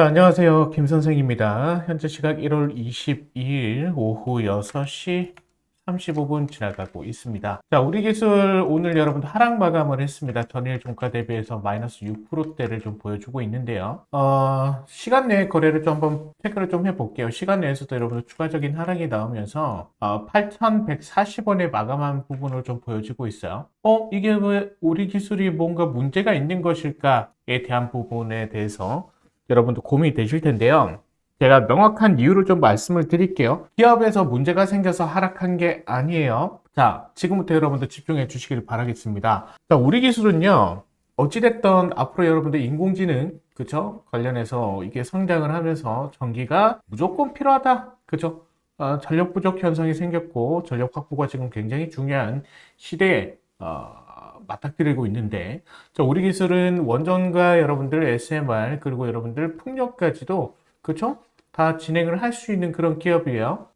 자, 안녕하세요. 김 선생입니다. 현재 시각 1월 22일 오후 6시 35분 지나가고 있습니다. 자, 우리 기술 오늘 여러분들 하락 마감을 했습니다. 전일 종가 대비해서 마이너스 6%대를 좀 보여주고 있는데요. 어, 시간 내에 거래를 좀 한번 체크를 좀 해볼게요. 시간 내에서도 여러분들 추가적인 하락이 나오면서 어, 8,140원에 마감한 부분을 좀 보여주고 있어요. 어, 이게 왜 우리 기술이 뭔가 문제가 있는 것일까에 대한 부분에 대해서 여러분도 고민이 되실 텐데요. 제가 명확한 이유를 좀 말씀을 드릴게요. 기업에서 문제가 생겨서 하락한 게 아니에요. 자, 지금부터 여러분들 집중해 주시길 바라겠습니다. 자, 우리 기술은요, 어찌됐던 앞으로 여러분들 인공지능, 그쵸? 관련해서 이게 성장을 하면서 전기가 무조건 필요하다. 그죠? 어, 전력 부족 현상이 생겼고, 전력 확보가 지금 굉장히 중요한 시대에, 어, 맞닥뜨리고 있는데, 자, 우리 기술은 원전과 여러분들 SMR, 그리고 여러분들 풍력까지도, 그쵸? 다 진행을 할 수 있는 그런 기업이에요.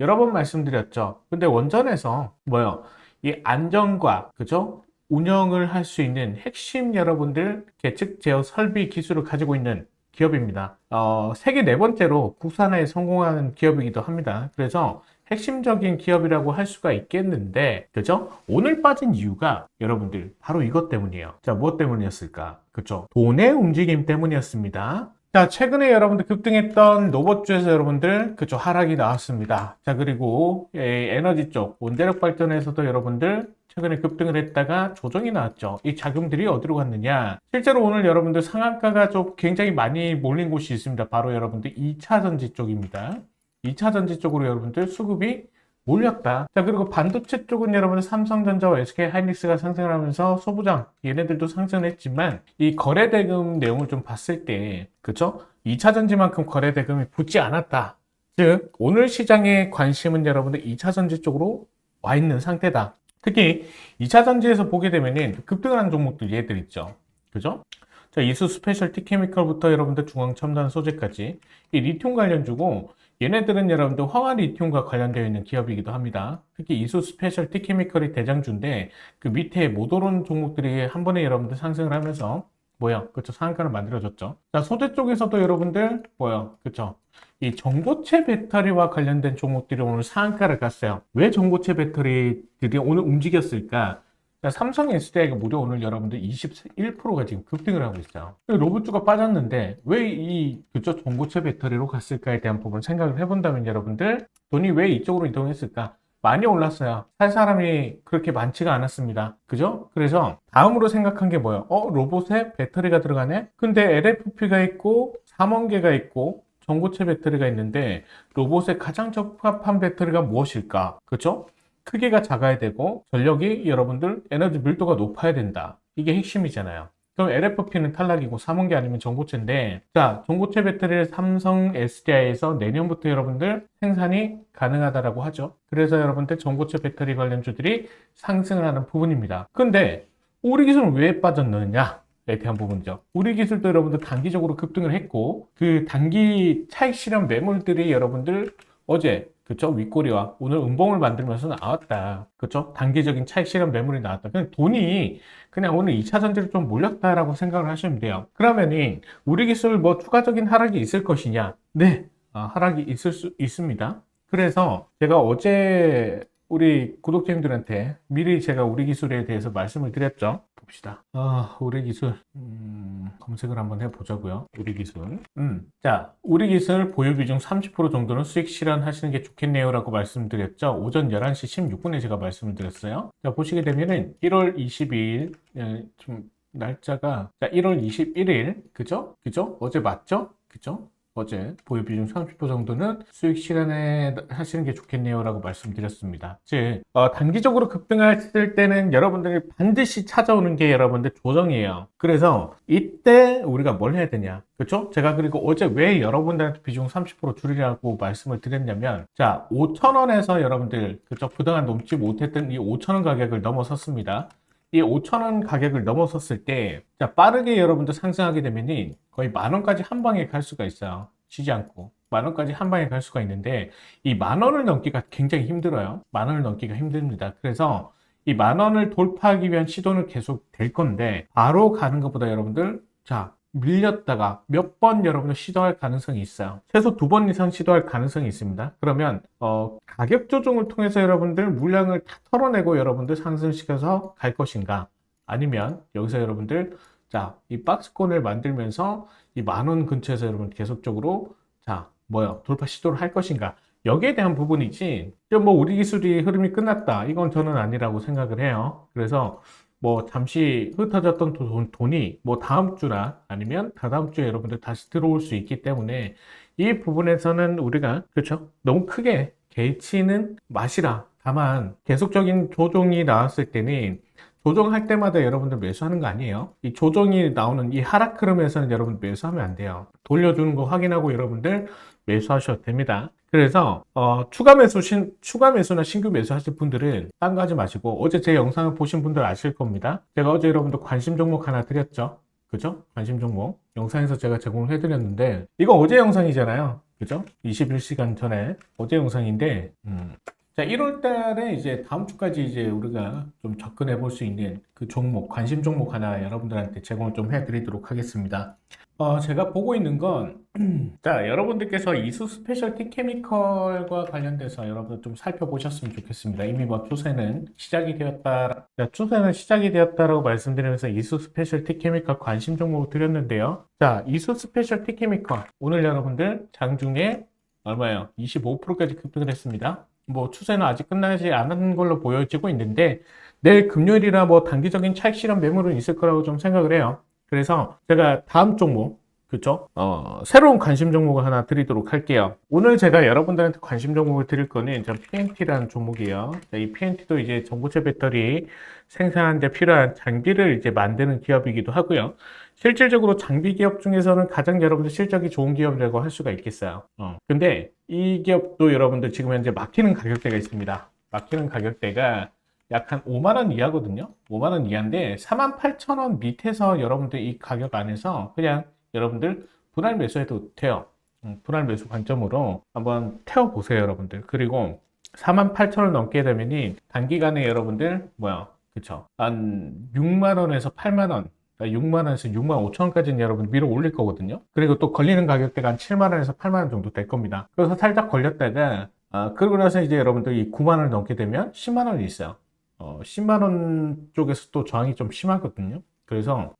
여러 번 말씀드렸죠. 근데 원전에서 뭐요? 이 안전과 그죠? 운영을 할 수 있는 핵심 여러분들 계측 제어 설비 기술을 가지고 있는 기업입니다. 어, 세계 네 번째로 국산화에 성공하는 기업이기도 합니다. 그래서 핵심적인 기업이라고 할 수가 있겠는데, 그죠? 오늘 빠진 이유가 여러분들 바로 이것 때문이에요. 자, 무엇 때문이었을까? 그죠? 돈의 움직임 때문이었습니다. 자, 최근에 여러분들 급등했던 로봇주에서 여러분들 그쪽 하락이 나왔습니다. 자, 그리고 예, 에너지 쪽 원자력 발전에서도 여러분들 최근에 급등을 했다가 조정이 나왔죠. 이 자금들이 어디로 갔느냐? 실제로 오늘 여러분들 상한가가 좀 굉장히 많이 몰린 곳이 있습니다. 바로 여러분들 2차 전지 쪽입니다. 2차 전지 쪽으로 여러분들 수급이 몰렸다. 자, 그리고 반도체 쪽은 여러분들 삼성전자와 SK 하이닉스가 상승을 하면서 소부장, 얘네들도 상승을 했지만, 이 거래 대금 내용을 좀 봤을 때, 그쵸? 2차 전지만큼 거래 대금이 붙지 않았다. 즉, 오늘 시장의 관심은 여러분들 2차 전지 쪽으로 와 있는 상태다. 특히 2차 전지에서 보게 되면은 급등을 한 종목들 얘들 있죠. 그죠? 자, 이수 스페셜티 케미컬부터 여러분들 중앙 첨단 소재까지 이 리튬 관련주고 얘네들은 여러분들 황화 리튬과 관련되어 있는 기업이기도 합니다. 특히 이수 스페셜티 케미컬이 대장주인데 그 밑에 못 오른 종목들이 한 번에 여러분들 상승을 하면서 뭐야, 그쵸 상한가를 만들어줬죠. 자, 소재 쪽에서도 여러분들 뭐야, 그쵸 이 전고체 배터리와 관련된 종목들이 오늘 상한가를 갔어요. 왜 전고체 배터리들이 오늘 움직였을까? 자, 삼성 SDI가 무려 오늘 여러분들 21%가 지금 급등을 하고 있어요. 로봇주가 빠졌는데 왜 이 그쪽 전고체 배터리로 갔을까에 대한 부분 생각을 해본다면 여러분들 돈이 왜 이쪽으로 이동했을까? 많이 올랐어요. 살 사람이 그렇게 많지가 않았습니다. 그죠? 그래서 다음으로 생각한 게 뭐예요? 어, 로봇에 배터리가 들어가네? 근데 LFP가 있고 삼원계가 있고 전고체 배터리가 있는데 로봇에 가장 적합한 배터리가 무엇일까? 그죠? 크기가 작아야 되고 전력이 여러분들 에너지 밀도가 높아야 된다. 이게 핵심이잖아요. 그럼 LFP는 탈락이고 3원기 아니면 전고체인데 자 전고체 배터리를 삼성 SDI에서 내년부터 여러분들 생산이 가능하다라고 하죠. 그래서 여러분들 전고체 배터리 관련주들이 상승을 하는 부분입니다. 근데 우리 기술은 왜 빠졌느냐? 에 대한 부분이죠. 우리 기술도 여러분들 단기적으로 급등을 했고 그 단기 차익 실현 매물들이 여러분들 어제 그쵸? 윗꼬리와 오늘 음봉을 만들면서 나왔다. 그쵸? 단기적인 차익 실현 매물이 나왔다. 그냥 돈이 그냥 오늘 2차 전지를 좀 몰렸다라고 생각을 하시면 돼요. 그러면은 우리 기술 뭐 추가적인 하락이 있을 것이냐? 네. 아, 하락이 있을 수 있습니다. 그래서 제가 어제 우리 구독자님들한테 미리 제가 우리 기술에 대해서 말씀을 드렸죠. 봅시다. 아, 우리 기술. 음, 검색을 한번 해보자고요. 우리 기술. 음, 자, 우리 기술 보유 비중 30% 정도는 수익 실현하시는 게 좋겠네요. 라고 말씀드렸죠. 오전 11시 16분에 제가 말씀을 드렸어요. 자, 보시게 되면은 1월 22일, 예, 좀, 날짜가, 자, 1월 21일, 그죠? 그죠? 어제 맞죠? 그죠? 어제 보유 비중 30% 정도는 수익 실현에 하시는 게 좋겠네요 라고 말씀드렸습니다. 즉 어, 단기적으로 급등했을 때는 여러분들이 반드시 찾아오는 게 여러분들 조정이에요. 그래서 이때 우리가 뭘 해야 되냐 그렇죠? 제가 그리고 어제 왜 여러분들한테 비중 30% 줄이라고 말씀을 드렸냐면 자 5천원에서 여러분들 그쪽 그동안 넘지 못했던 이 5천원 가격을 넘어섰습니다. 이 5천원 가격을 넘어섰을 때 자, 빠르게 여러분들 상승하게 되면 거의 만원까지 한 방에 갈 수가 있어요. 쉬지 않고. 만원까지 한 방에 갈 수가 있는데 이 만원을 넘기가 굉장히 힘들어요. 만원을 넘기가 힘듭니다. 그래서 이 만원을 돌파하기 위한 시도는 계속 될 건데 바로 가는 것보다 여러분들 자 밀렸다가 몇 번 여러분들 시도할 가능성이 있어요. 최소 두 번 이상 시도할 가능성이 있습니다. 그러면 어, 가격 조정을 통해서 여러분들 물량을 다 털어내고 여러분들 상승시켜서 갈 것인가? 아니면 여기서 여러분들 자, 이 박스권을 만들면서 이 만 원 근처에서 여러분 계속적으로 자, 뭐야, 돌파 시도를 할 것인가? 여기에 대한 부분이지, 뭐 우리 기술이 흐름이 끝났다. 이건 저는 아니라고 생각을 해요. 그래서 뭐 잠시 흩어졌던 돈, 돈이 뭐 다음 주나 아니면 다다음 주에 여러분들 다시 들어올 수 있기 때문에 이 부분에서는 우리가 그렇죠? 너무 크게 개치는 맛이라 다만 계속적인 조정이 나왔을 때는 조정할 때마다 여러분들 매수하는 거 아니에요? 이 조정이 나오는 이 하락 흐름에서는 여러분 매수하면 안 돼요. 돌려주는 거 확인하고 여러분들 매수하셔도 됩니다 그래서 어, 추가 매수 신, 추가 매수나 신규 매수 하실 분들은 딴 거 하지 마시고 어제 제 영상을 보신 분들 아실 겁니다. 제가 어제 여러분들 관심 종목 하나 드렸죠. 그죠? 관심 종목 영상에서 제가 제공을 해드렸는데 이거 어제 영상이잖아요. 그죠? 21시간 전에 어제 영상인데 음. 자 1월 달에 이제 다음 주까지 이제 우리가 좀 접근해 볼 수 있는 그 종목 관심 종목 하나 여러분들한테 제공을 좀 해드리도록 하겠습니다. 어, 제가 보고 있는 건, 자, 여러분들께서 이수 스페셜티 케미컬과 관련돼서 여러분 좀 살펴보셨으면 좋겠습니다. 이미 뭐 추세는 시작이 되었다, 자, 추세는 시작이 되었다라고 말씀드리면서 이수 스페셜티 케미컬 관심 종목을 드렸는데요. 자, 이수 스페셜티 케미컬. 오늘 여러분들 장중에 얼마예요? 25%까지 급등을 했습니다. 뭐 추세는 아직 끝나지 않은 걸로 보여지고 있는데, 내일 금요일이라 뭐 단기적인 차익 실현 매물은 있을 거라고 좀 생각을 해요. 그래서 제가 다음 종목, 그쵸? 어, 새로운 관심 종목을 하나 드리도록 할게요. 오늘 제가 여러분들한테 관심 종목을 드릴 거는 전 PNT라는 종목이에요. 자, 이 PNT도 이제 전고체 배터리 생산하는데 필요한 장비를 이제 만드는 기업이기도 하고요. 실질적으로 장비 기업 중에서는 가장 여러분들 실적이 좋은 기업이라고 할 수가 있겠어요. 어. 근데 이 기업도 여러분들 지금 현재 막히는 가격대가 있습니다. 막히는 가격대가 약 한 5만 원 이하거든요. 5만 원 이하인데 4만 8천 원 밑에서 여러분들 이 가격 안에서 그냥 여러분들 분할 매수해도 돼요. 음, 분할 매수 관점으로 한번 태워 보세요, 여러분들. 그리고 4만 8천 원 넘게 되면이 단기간에 여러분들 뭐야, 그쵸? 한 6만 원에서 8만 원. 6만 원에서 6만 5천 원까지는 여러분 밀어 올릴 거거든요. 그리고 또 걸리는 가격대가 한 7만 원에서 8만 원 정도 될 겁니다. 그래서 살짝 걸렸다가 아, 그러고 나서 이제 여러분들 이 9만 원을 넘게 되면 10만 원이 있어요. 어, 10만 원 쪽에서 또 저항이 좀 심하거든요. 그래서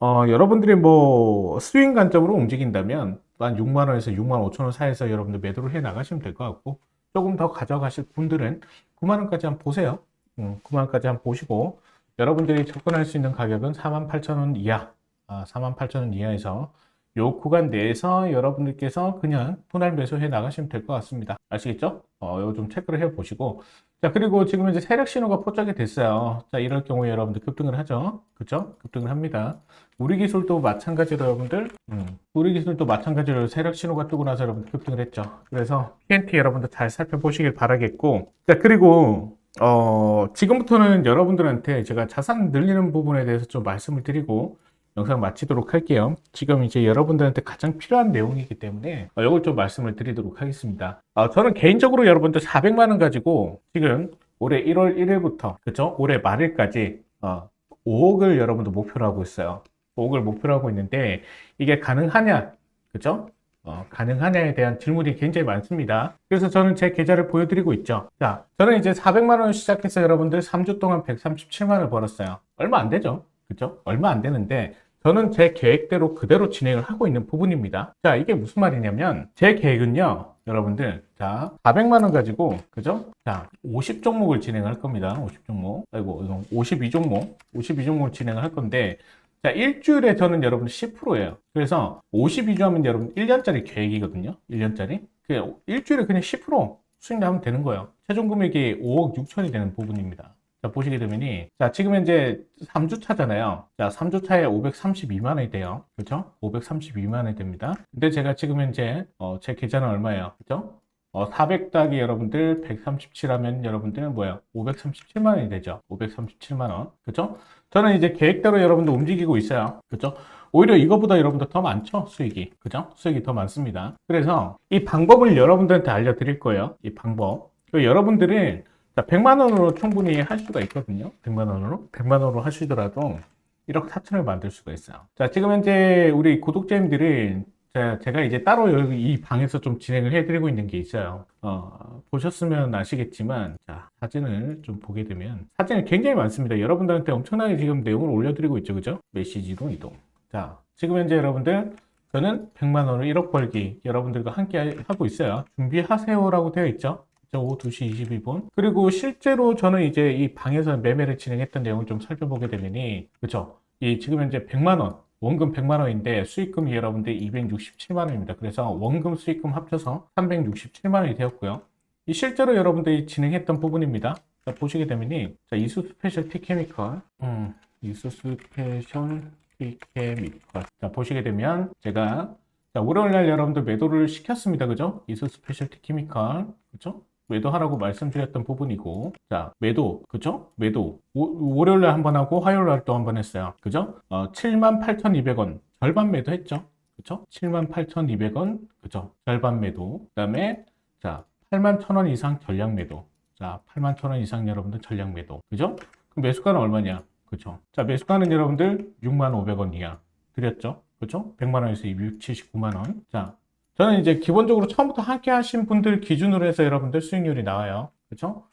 어, 여러분들이 뭐 스윙 관점으로 움직인다면 한 6만 원에서 6만 5천 원 사이에서 여러분들 매도를 해 나가시면 될 것 같고 조금 더 가져가실 분들은 9만 원까지 한번 보세요. 음, 9만 원까지 한번 보시고 여러분들이 접근할 수 있는 가격은 4만 8천 원 이하, 아, 4만 8천 원 이하에서 요 구간 내에서 여러분들께서 그냥 분할 매수해 나가시면 될 것 같습니다. 아시겠죠? 어, 이거 좀 체크를 해 보시고. 자, 그리고 지금 이제 세력 신호가 포착이 됐어요. 자, 이럴 경우에 여러분들 급등을 하죠. 그쵸? 급등을 합니다. 우리 기술도 마찬가지로 여러분들, 음, 우리 기술도 마찬가지로 세력 신호가 뜨고 나서 여러분들 급등을 했죠. 그래서 PNT 여러분들 잘 살펴보시길 바라겠고. 자, 그리고 어, 지금부터는 여러분들한테 제가 자산 늘리는 부분에 대해서 좀 말씀을 드리고 영상 마치도록 할게요. 지금 이제 여러분들한테 가장 필요한 내용이기 때문에 어, 이걸 좀 말씀을 드리도록 하겠습니다. 어, 저는 개인적으로 여러분들 400만 원 가지고 지금 올해 1월 1일부터 그죠? 올해 말일까지 어, 5억을 여러분들 목표로 하고 있어요. 5억을 목표로 하고 있는데 이게 가능하냐? 그죠? 어, 가능하냐에 대한 질문이 굉장히 많습니다. 그래서 저는 제 계좌를 보여드리고 있죠. 자, 저는 이제 400만 원을 시작해서 여러분들 3주 동안 137만 원을 벌었어요. 얼마 안 되죠? 그죠? 얼마 안 되는데 저는 제 계획대로 그대로 진행을 하고 있는 부분입니다. 자, 이게 무슨 말이냐면 제 계획은요. 여러분들, 자, 400만 원 가지고, 그죠? 자, 50종목을 진행할 겁니다. 50종목. 아이고, 52종목. 52종목을 진행을 할 건데, 자, 일주일에 저는 여러분 10%예요. 그래서 52주 하면 여러분 1년짜리 계획이거든요. 1년짜리. 그 일주일에 그냥 10% 수익 나면 되는 거예요. 최종 금액이 5억 6천이 되는 부분입니다. 자, 보시게 되면이, 자, 지금 현재 3주 차잖아요. 자, 3주 차에 532만 원이 돼요. 그죠? 532만 원이 됩니다. 근데 제가 지금 현재, 어, 제 계좌는 얼마예요? 그죠? 어, 400 더하기 여러분들 137 하면 여러분들은 뭐예요? 537만 원이 되죠. 537만 원. 그죠? 저는 이제 계획대로 여러분들 움직이고 있어요. 그죠? 오히려 이거보다 여러분들 더 많죠? 수익이. 그죠? 수익이 더 많습니다. 그래서 이 방법을 여러분들한테 알려드릴 거예요. 이 방법. 그 여러분들은 자, 100만 원으로 충분히 할 수가 있거든요. 100만 원으로. 100만 원으로 하시더라도 1억 4천을 만들 수가 있어요. 자, 지금 현재 우리 구독자님들은 자, 제가 이제 따로 여기 이 방에서 좀 진행을 해드리고 있는 게 있어요. 어, 보셨으면 아시겠지만, 자, 사진을 좀 보게 되면, 사진이 굉장히 많습니다. 여러분들한테 엄청나게 지금 내용을 올려드리고 있죠. 그죠? 메시지로 이동. 자, 지금 현재 여러분들, 저는 100만 원을 1억 벌기 여러분들과 함께 하고 있어요. 준비하세요라고 되어 있죠. 오후 2시 22분. 그리고 실제로 저는 이제 이 방에서 매매를 진행했던 내용을 좀 살펴보게 되면이, 그쵸? 이 지금 현재 100만 원, 원금 100만 원인데 수익금이 여러분들 267만 원입니다. 그래서 원금 수익금 합쳐서 367만 원이 되었고요. 이 실제로 여러분들이 진행했던 부분입니다. 자, 보시게 되면이 자, 이수 스페셜 티케미컬, 음, 이수 스페셜 티케미컬. 자, 보시게 되면 제가 자, 월요일 날 여러분들 매도를 시켰습니다. 그죠? 이수 스페셜 티케미컬. 그죠? 매도하라고 말씀드렸던 부분이고, 자, 매도, 그죠? 매도. 오- 월요일날 한번 하고 화요일 날 또 한 번 했어요. 그죠? 어, 78,200원. 절반 매도했죠? 그죠? 78,200원. 그죠? 절반 매도. 그 다음에, 자, 81,000원 이상 전량 매도. 자, 81,000원 이상 여러분들 전량 매도. 그죠? 그럼 매수가는 얼마냐? 그죠? 자, 매수가는 여러분들 65,500원 이하 드렸죠? 그죠? 100만 원에서 279만 원. 자, 저는 이제 기본적으로 처음부터 함께 하신 분들 기준으로 해서 여러분들 수익률이 나와요. 그렇죠?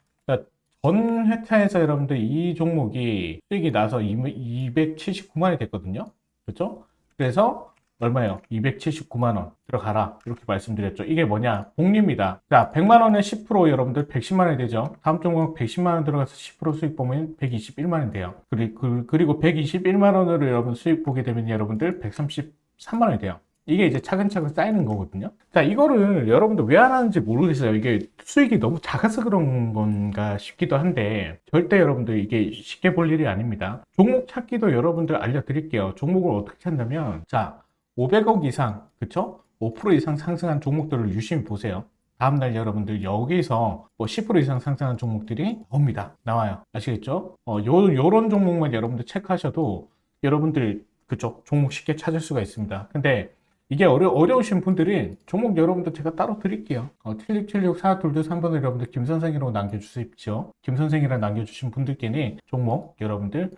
전 회차에서 여러분들 이 종목이 수익이 나서 279만 원이 됐거든요. 그렇죠? 그래서 얼마예요? 279만 원 들어가라. 이렇게 말씀드렸죠. 이게 뭐냐? 복리입니다. 자, 100만 원에 10% 여러분들 110만 원이 되죠. 다음 종목 110만 원 들어가서 10% 수익 보면 121만 원 돼요. 그리- 그- 그리고 121만 원으로 여러분 수익 보게 되면 여러분들 133만 원이 돼요. 이게 이제 차근차근 쌓이는 거거든요. 자, 이거를 여러분들 왜 안 하는지 모르겠어요. 이게 수익이 너무 작아서 그런 건가 싶기도 한데, 절대 여러분들 이게 쉽게 볼 일이 아닙니다. 종목 찾기도 여러분들 알려드릴게요. 종목을 어떻게 찾냐면, 자, 500억 이상, 그쵸? 5% 이상 상승한 종목들을 유심히 보세요. 다음날 여러분들 여기서 뭐 10% 이상 상승한 종목들이 나옵니다. 나와요. 아시겠죠? 어, 요, 요런 종목만 여러분들 체크하셔도 여러분들, 그쵸? 종목 쉽게 찾을 수가 있습니다. 근데 이게 어려, 어려우신 분들은 종목 여러분들 제가 따로 드릴게요. 어, 7676 4222 3번을 여러분들 김선생이라고 남겨주십시오. 김선생이라 남겨주신 분들께는 종목 여러분들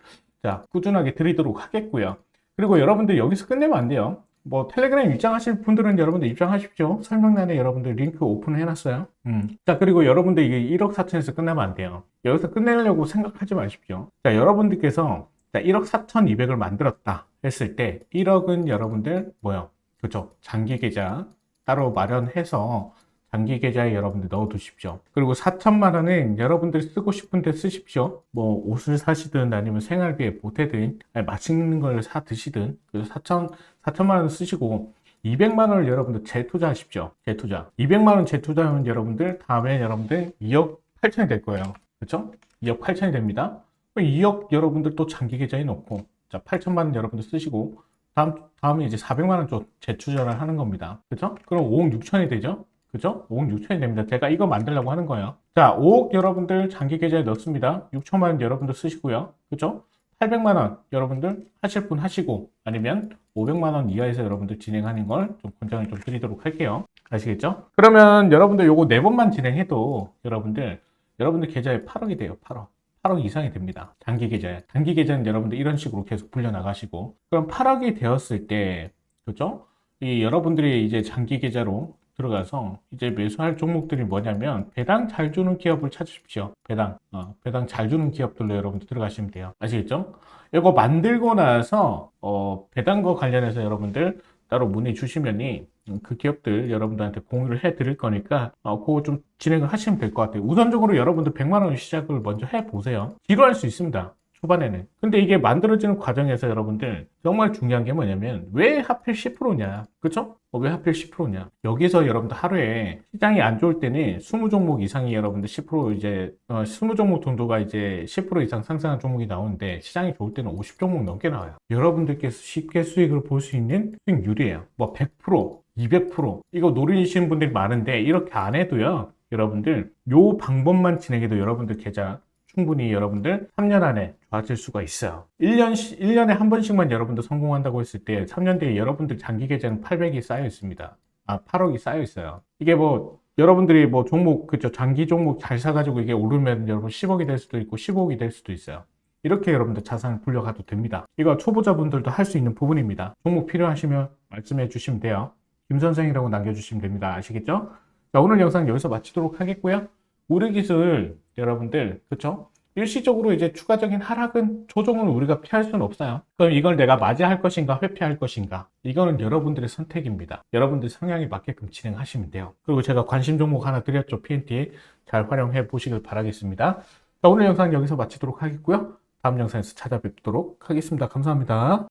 자 꾸준하게 드리도록 하겠고요. 그리고 여러분들 여기서 끝내면 안 돼요. 뭐 텔레그램 입장하실 분들은 여러분들 입장하십시오. 설명란에 여러분들 링크 오픈해놨어요. 음. 자 그리고 여러분들 이게 1억 4천에서 끝나면 안 돼요. 여기서 끝내려고 생각하지 마십시오. 자 여러분들께서 자, 1억 4,200을 만들었다 했을 때 1억은 여러분들 뭐요? 그죠? 장기 계좌 따로 마련해서 장기 계좌에 여러분들 넣어 두십시오. 그리고 4천만 원은 여러분들 쓰고 싶은데 쓰십시오. 뭐 옷을 사시든 아니면 생활비에 보태든 맛있는 걸 사 드시든 그래서 4천 4천만 원 쓰시고 200만 원을 여러분들 재투자하십시오. 재투자. 200만 원 재투자하면 여러분들 다음에 여러분들 2억 8천이 될 거예요. 그렇죠? 2억 8천이 됩니다. 2억 여러분들 또 장기 계좌에 넣고 자 8천만 원 여러분들 쓰시고 다음 다음에 이제 400만 원좀 재투자를 하는 겁니다. 그죠? 그럼 5억 6천이 되죠? 그죠? 5억 6천이 됩니다. 제가 이거 만들려고 하는 거예요. 자, 5억 여러분들 장기 계좌에 넣습니다. 6천만 원 여러분들 쓰시고요. 그죠? 800만 원 여러분들 하실 분 하시고 아니면 500만 원 이하에서 여러분들 진행하는 걸 좀 권장을 좀 드리도록 할게요. 아시겠죠? 그러면 여러분들 요거 네 번만 진행해도 여러분들 여러분들 계좌에 8억이 돼요. 8억. 8억 이상이 됩니다. 단기 계좌에. 단기 계좌는 여러분들 이런 식으로 계속 불려나가시고. 그럼 8억이 되었을 때, 그죠? 이 여러분들이 이제 장기 계좌로 들어가서 이제 매수할 종목들이 뭐냐면 배당 잘 주는 기업을 찾으십시오. 배당. 어, 배당 잘 주는 기업들로 여러분들 들어가시면 돼요. 아시겠죠? 이거 만들고 나서, 어, 배당과 관련해서 여러분들 따로 문의 주시면이 음, 그 기업들 여러분들한테 공유를 해 드릴 거니까 어, 그거 좀 진행을 하시면 될 것 같아요. 우선적으로 여러분들 100만 원 시작을 먼저 해 보세요. 뒤로 할수 있습니다. 초반에는. 근데 이게 만들어지는 과정에서 여러분들 정말 중요한 게 뭐냐면 왜 하필 10%냐? 그쵸? 어, 왜 하필 10%냐? 여기서 여러분들 하루에 시장이 안 좋을 때는 20종목 이상이 여러분들 10% 이제 어, 20종목 정도가 이제 10% 이상 상승한 종목이 나오는데 시장이 좋을 때는 50종목 넘게 나와요. 여러분들께서 쉽게 수익을 볼 수 있는 수익률이에요. 뭐 100%, 200% 이거 노리시는 분들이 많은데 이렇게 안 해도요. 여러분들 요 방법만 진행해도 여러분들 계좌 충분히 여러분들 3년 안에 좋아질 수가 있어요. 1년, 1년에 한 번씩만 여러분들 성공한다고 했을 때 3년 뒤에 여러분들 장기 계좌는 800이 쌓여 있습니다. 아, 8억이 쌓여 있어요. 이게 뭐 여러분들이 뭐 종목 그죠 장기 종목 잘 사가지고 이게 오르면 여러분 10억이 될 수도 있고 15억이 될 수도 있어요. 이렇게 여러분들 자산을 불려가도 됩니다. 이거 초보자분들도 할 수 있는 부분입니다. 종목 필요하시면 말씀해 주시면 돼요. 김 선생이라고 남겨주시면 됩니다. 아시겠죠? 자, 오늘 영상 여기서 마치도록 하겠고요. 우리 기술 여러분들 그쵸? 일시적으로 이제 추가적인 하락은 조정을 우리가 피할 수는 없어요. 그럼 이걸 내가 맞이할 것인가 회피할 것인가? 이거는 여러분들의 선택입니다. 여러분들 성향에 맞게끔 진행하시면 돼요. 그리고 제가 관심 종목 하나 드렸죠. PNT 잘 활용해 보시길 바라겠습니다. 자, 오늘 영상 여기서 마치도록 하겠고요. 다음 영상에서 찾아뵙도록 하겠습니다. 감사합니다.